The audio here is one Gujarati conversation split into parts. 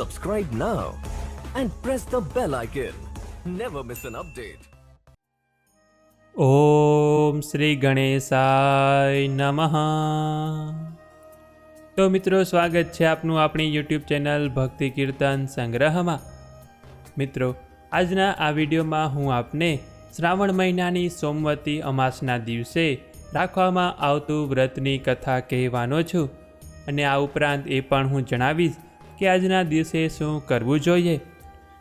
Subscribe now and press the bell icon. Never miss an update. ઓમ શ્રી ગણેશાય નમઃ તો મિત્રો સ્વાગત છે આપનું આપણી યુટ્યુબ ચેનલ ભક્તિ કીર્તન સંગ્રહમાં મિત્રો, આજના આ વિડીયોમાં હું આપને શ્રાવણ મહિનાની સોમવતી અમાસના દિવસે રાખવામાં આવતું વ્રતની કથા કહેવાનો છું અને આ ઉપરાંત એ પણ હું જણાવીશ કે આજના દિવસે શું કરવું જોઈએ?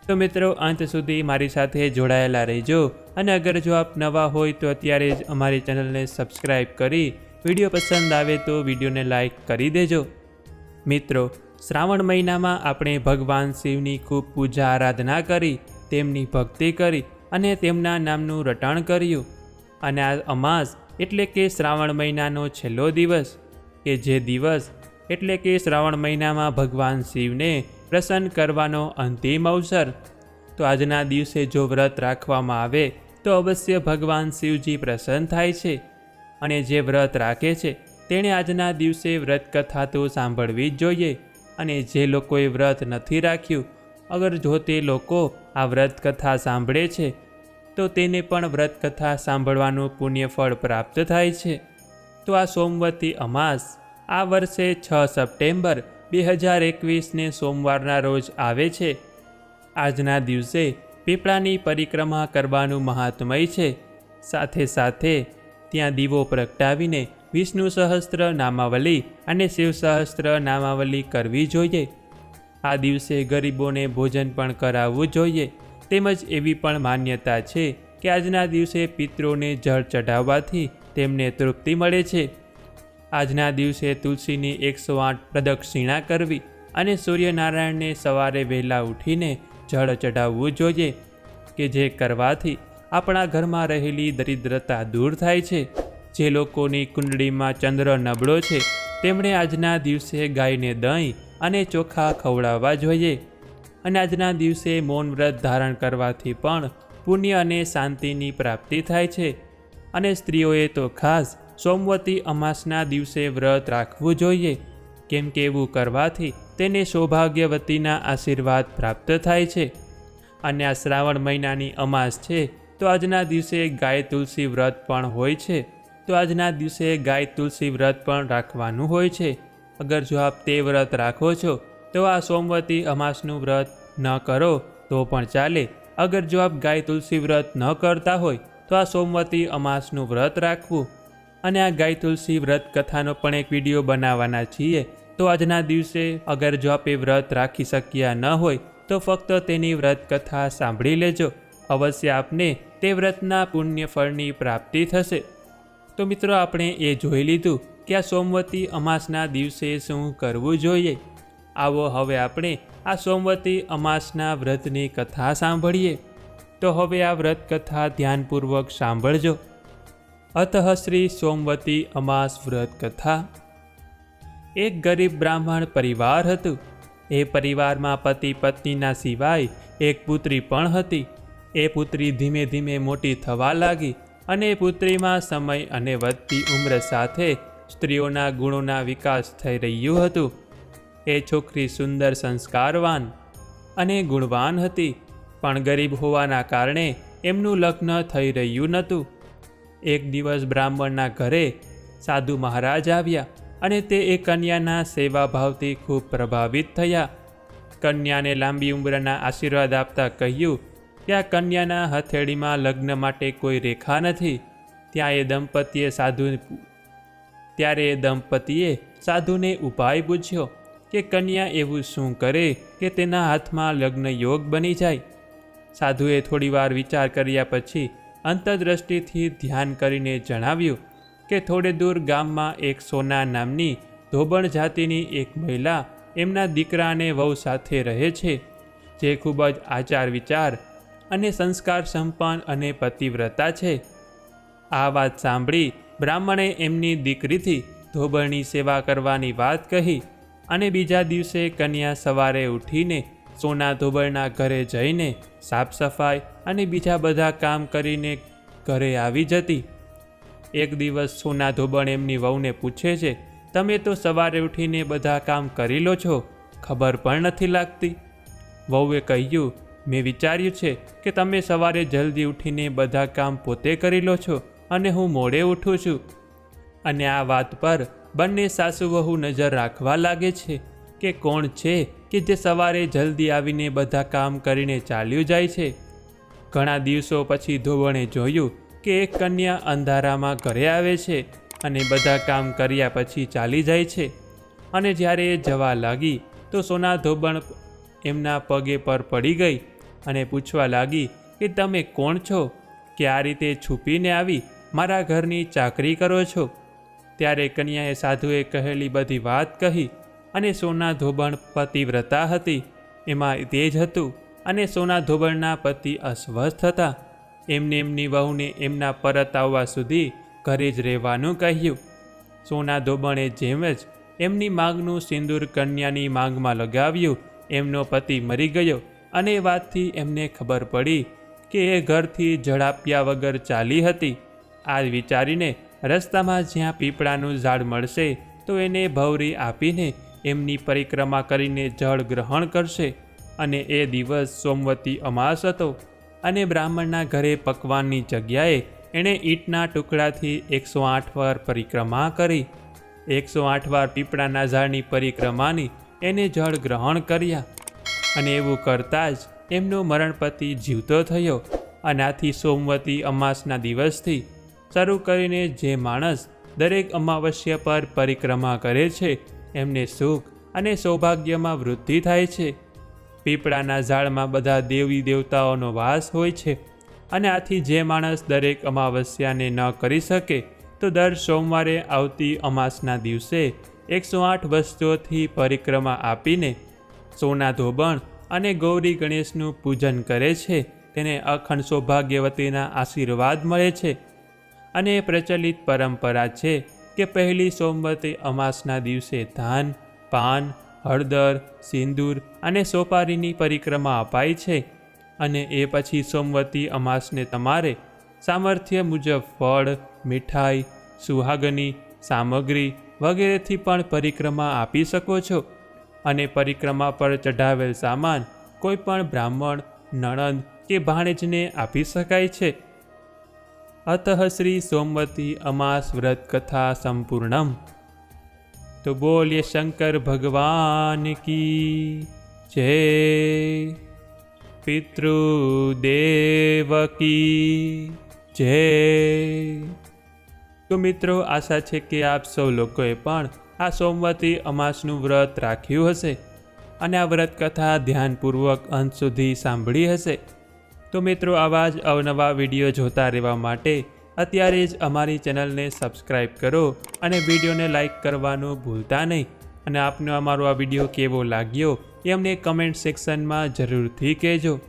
તો મિત્રો, અંત સુધી મારી સાથે જોડાયેલા રહેજો. અને અગર જો આપ નવા હોય તો અત્યારે જ અમારી ચેનલને સબસ્ક્રાઈબ કરી વીડિયો પસંદ આવે તો વિડીયોને લાઈક કરી દેજો. મિત્રો, શ્રાવણ મહિનામાં આપણે ભગવાન શિવની ખૂબ પૂજા આરાધના કરી, તેમની ભક્તિ કરી અને તેમના નામનું રટણ કર્યું. અને આ અમાસ એટલે કે શ્રાવણ મહિનાનો છેલ્લો દિવસ, કે જે દિવસ એટલે કે શ્રાવણ મહિનામાં ભગવાન શિવને પ્રસન્ન કરવાનો અંતિમ અવસર. તો આજના દિવસે જો વ્રત રાખવામાં આવે, તો અવશ્ય ભગવાન શિવજી પ્રસન્ન થાય છે. અને જે વ્રત રાખે છે, તેણે આજના દિવસે વ્રત કથા તો સાંભળવી જ જોઈએ. અને જે લોકોએ વ્રત નથી રાખ્યું, અગર જો તે લોકો આ વ્રત કથા સાંભળે છે, તો તેને પણ વ્રત કથા સાંભળવાનું પુણ્યફળ પ્રાપ્ત થાય છે. તો આ સોમવતી અમાસ આ વર્ષે છ સપ્ટેમ્બર બે હજાર એકવીસને સોમવારના રોજ આવે છે. આજના દિવસે પીપળાની પરિક્રમા કરવાનું મહાત્મય છે. સાથે સાથે ત્યાં દીવો પ્રગટાવીને વિષ્ણુ સહસ્ત્ર નામાવલી અને શિવ સહસ્ત્ર નામાવલી કરવી જોઈએ. આ દિવસે ગરીબોને ભોજન પણ કરાવવું જોઈએ. તેમજ એવી પણ માન્યતા છે કે આજના દિવસે પિતૃને જળ ચઢાવવાથી તેમને તૃપ્તિ મળે છે. આજના દિવસે તુલસીની એકસો આઠ પ્રદક્ષિણા કરવી અને સૂર્યનારાયણને સવારે વહેલા ઉઠીને જળ ચઢાવવું જોઈએ કે જે કરવાથી આપણા ઘરમાં રહેલી દરિદ્રતા દૂર થાય છે. જે લોકોની કુંડળીમાં ચંદ્ર નબળો છે, તેમણે આજના દિવસે ગાયને દહીં અને ચોખા ખવડાવવા જોઈએ અને આજના દિવસે મૌન વ્રત ધારણ કરવાથી પણ પુણ્ય અને શાંતિની પ્રાપ્તિ થાય છે અને સ્ત્રીઓએ તો ખાસ સોમવતી અમાસના દિવસે વ્રત રાખવું જોઈએ. કેમ કે એવું કરવાથી તેને સૌભાગ્યવતીના આશીર્વાદ પ્રાપ્ત થાય છે. અને આ શ્રાવણ મહિનાની અમાસ છે, તો આજના દિવસે ગાય તુલસી વ્રત પણ હોય છે. તો આજના દિવસે ગાય તુલસી વ્રત પણ રાખવાનું હોય છે. અગર જો આપ તે વ્રત રાખો છો, તો આ સોમવતી અમાસનું વ્રત ન કરો, તો પણ ચાલે. અગર જો આપ ગાય તુલસી વ્રત ન કરતા હોય, તો આ સોમવતી અમાસનું વ્રત રાખવું. અને આ ગાય તુલસી વ્રત કથાનો પણ એક વીડિયો બનાવવાના છીએ. તો આજના દિવસે અગર જો આપે વ્રત રાખી શક્યા ન હોય, તો ફક્ત તેની વ્રત કથા સાંભળી લેજો. અવશ્ય આપને તે વ્રતના પુણ્ય ફળની પ્રાપ્તિ થશે. તો મિત્રો, આપણે એ જોઈ લીધું કે આ સોમવતી અમાસના દિવસે શું કરવું જોઈએ. આવો હવે આપણે આ સોમવતી અમાસના વ્રતની કથા સાંભળીએ. તો હવે આ વ્રત કથા ધ્યાનપૂર્વક સાંભળજો. અતઃ શ્રી સોમવતી અમાસ વ્રત કથા એક ગરીબ બ્રાહ્મણ પરિવાર હતું। એ પરિવારમાં પતિ પત્નીના સિવાય એક પુત્રી પણ હતી। એ પુત્રી ધીમે ધીમે મોટી થવા લાગી અને પુત્રીમાં સમય અને વધતી ઉંમર સાથે સ્ત્રીઓના ગુણોના વિકાસ થઈ રહ્યું હતું। એ છોકરી સુંદર સંસ્કારવાન અને ગુણવાન હતી, પણ ગરીબ હોવાના કારણે એમનું લગ્ન થઈ રહ્યું નહોતું। એક દિવસ બ્રાહ્મણના ઘરે સાધુ મહારાજ આવ્યા અને તે એ કન્યાના સેવાભાવથી ખૂબ પ્રભાવિત થયા. કન્યાને લાંબી ઉંમરના આશીર્વાદ આપતા કહ્યું કે આ કન્યાના હથેળીમાં લગ્ન માટે કોઈ રેખા નથી. ત્યાં એ દંપતીએ સાધુ ત્યારે એ દંપતીએ સાધુને ઉપાય પૂછ્યો કે કન્યા એવું શું કરે કે તેના હાથમાં લગ્ન યોગ બની જાય. સાધુએ થોડીવાર વિચાર કર્યા પછી અંતરદ્રષ્ટિથી ધ્યાન કરીને જણાવ્યું કે થોડે દૂર ગામમાં એક સોના નામની ધોબણ જાતિની એક મહિલા એમના દીકરા અને વહુ સાથે રહે છે, જે ખૂબ જ આચાર વિચાર અને સંસ્કાર સંપન્ન અને પતિવ્રતા છે. આ વાત સાંભળી બ્રાહ્મણે એમની દીકરીથી ધોબણની સેવા કરવાની વાત કહી અને બીજા દિવસે કન્યા સવારે ઉઠીને સોના ધોબળના ઘરે જઈને સાફ સફાઈ અને બીજા બધા કામ કરીને ઘરે આવી જતી. એક દિવસ સોના ધોબણ એમની વહુને પૂછે છે, તમે તો સવારે ઉઠીને બધા કામ કરી લો છો? ખબર પણ નથી લાગતી. વહુએ કહ્યું, મેં વિચાર્યું છે કે તમે સવારે જલ્દી ઉઠીને બધા કામ પોતે કરી લો છો અને હું મોડે ઉઠું છું. અને આ વાત પર બંને સાસુ વહુ નજર રાખવા લાગે છે કે કોણ છે કે જે સવારે જલ્દી આવીને બધા કામ કરીને ચાલ્યું જાય છે. ઘણા દિવસો પછી ધોબણે જોયું કે એક કન્યા અંધારામાં ઘરે આવે છે અને બધા કામ કર્યા પછી ચાલી જાય છે. અને જ્યારે એ જવા લાગી તો સોના ધોબણ એમના પગે પર પડી ગઈ અને પૂછવા લાગી કે તમે કોણ છો? કે આ રીતે છુપીને આવી મારા ઘરની ચાકરી કરો છો? ત્યારે કન્યાએ સાધુએ કહેલી બધી વાત કહી અને સોના ધોબણ પતિવ્રતા હતી. એમાં તે જ હતું અને સોના ધોબણના પતિ અસ્વસ્થ હતા. એમને એમની વહુને એમના પરત આવવા સુધી ઘરે જ રહેવાનું કહ્યું. સોના ધોબણે જેમ જ એમની માંગનું સિંદૂર કન્યાની માંગમાં લગાવ્યું, એમનો પતિ મરી ગયો અને વાતથી એમને ખબર પડી કે એ ઘરથી ઝડાપ્યા વગર ચાલી હતી. આ વિચારીને રસ્તામાં જ્યાં પીપળાનું ઝાડ મળશે તો એને ભવરી આપીને એમની પરિક્રમા કરીને જળ ગ્રહણ કરશે. અને એ દિવસ સોમવતી અમાસ હતો અને બ્રાહ્મણના ઘરે પકવાનની જગ્યાએ એણે ઈંટના ટુકડાથી એકસો આઠ વાર પરિક્રમા કરી. એકસો આઠ વાર પીપળાના ઝાડની પરિક્રમાની એને જળ ગ્રહણ કર્યા અને એવું કરતાં જ એમનો મરણપતિ જીવતો થયો. અને આથી સોમવતી અમાસના દિવસથી શરૂ કરીને જે માણસ દરેક અમાવસ્યા પર પરિક્રમા કરે છે, એમને સુખ અને સૌભાગ્યમાં વૃદ્ધિ થાય છે. પીપળાના ઝાડમાં બધા દેવી દેવતાઓનો વાસ હોય છે અને આથી જે માણસ દરેક અમાવસ્યાને ન કરી શકે, તો દર સોમવારે આવતી અમાસના દિવસે એકસો આઠ વસ્તુઓથી પરિક્રમા આપીને સોના ધોબણ અને ગૌરી ગણેશનું પૂજન કરે છે. તેને અખંડ સૌભાગ્યવતીના આશીર્વાદ મળે છે. અને પ્રચલિત પરંપરા છે કે પહેલી સોમવતી અમાસના દિવસે ધાન, પાન હળદર, સિંદૂર અને સોપારીની પરિક્રમા અપાય છે અને એ પછી સોમવતી અમાસને તમારે સામર્થ્ય મુજબ ફળ, મીઠાઈ, સુહાગની સામગ્રી વગેરેથી પણ પરિક્રમા આપી શકો છો અને પરિક્રમા પર ચઢાવેલ સામાન કોઈ પણ બ્રાહ્મણ, નણંદ કે ભાણેજને આપી શકાય છે. અતઃ શ્રી સોમવતી અમાસ વ્રત કથા સંપૂર્ણમ. તો બોલીએ શંકર ભગવાન કી જય. પિતૃદેવ કી જય. તો મિત્રો આશા છે કે આપ સૌ લોકોએ પણ આ સોમવતી અમાસનું વ્રત રાખ્યું હશે અને આ વ્રત કથા ધ્યાનપૂર્વક અંત સુધી સાંભળી હશે. તો મિત્રો આવા જ અવનવા વીડિયો જોતા રહેવા માટે અત્યારે જ અમારી ચેનલને સબસ્ક્રાઈબ કરો અને વિડીયોને લાઇક કરવાનું ભૂલતા નહીં. અને આપને અમારો આ વીડિયો કેવો લાગ્યો એ અમને કમેન્ટ સેક્શનમાં જરૂરથી કહેજો.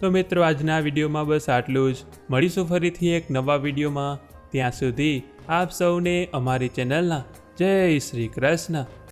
તો મિત્રો, આજના વિડીયોમાં બસ આટલું જ. મળીશું ફરીથી એક નવા વિડીયોમાં. ત્યાં સુધી આપ સૌને અમારી ચેનલના જય શ્રી કૃષ્ણ.